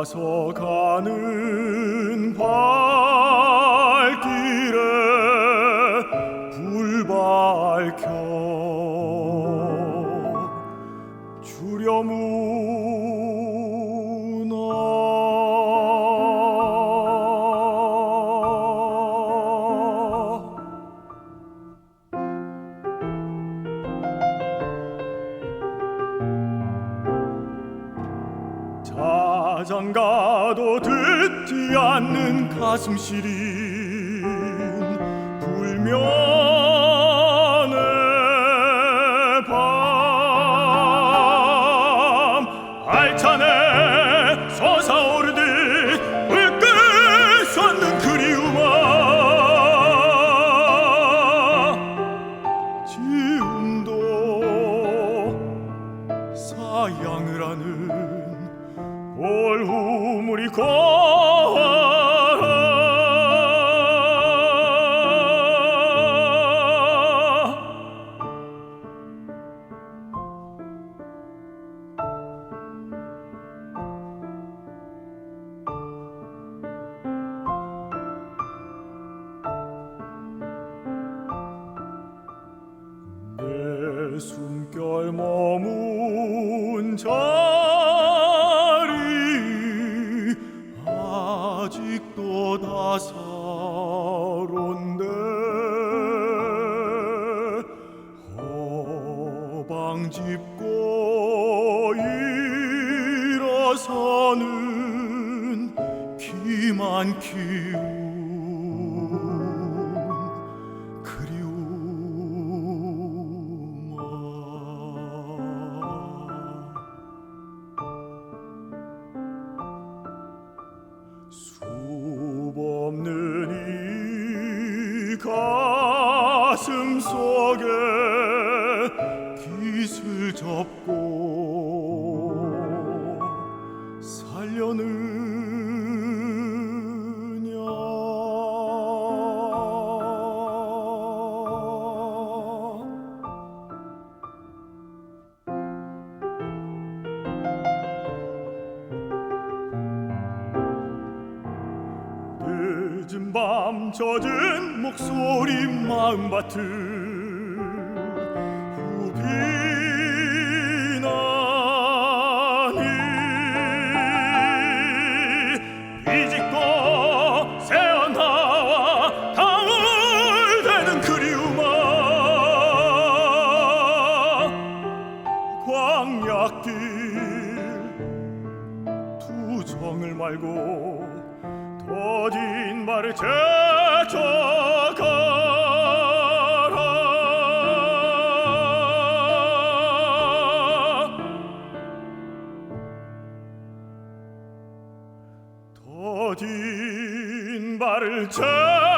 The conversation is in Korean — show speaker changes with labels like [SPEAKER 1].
[SPEAKER 1] 돌아서 가는 발 자장가도 듣지 않는 가슴 시린 불면의 밤. 알찬에 솟아오르듯 불끈 솟는 그리움아. 지금도 사양을 하는 볼후물이 고하라 내 숨결 머문 다사론데 허방 짚고 일어서는 기만 키운 늦은 밤 젖은 목소리 마음밭을 말고 더딘 말을 제쳐가라. 더딘 말을 제쳐가라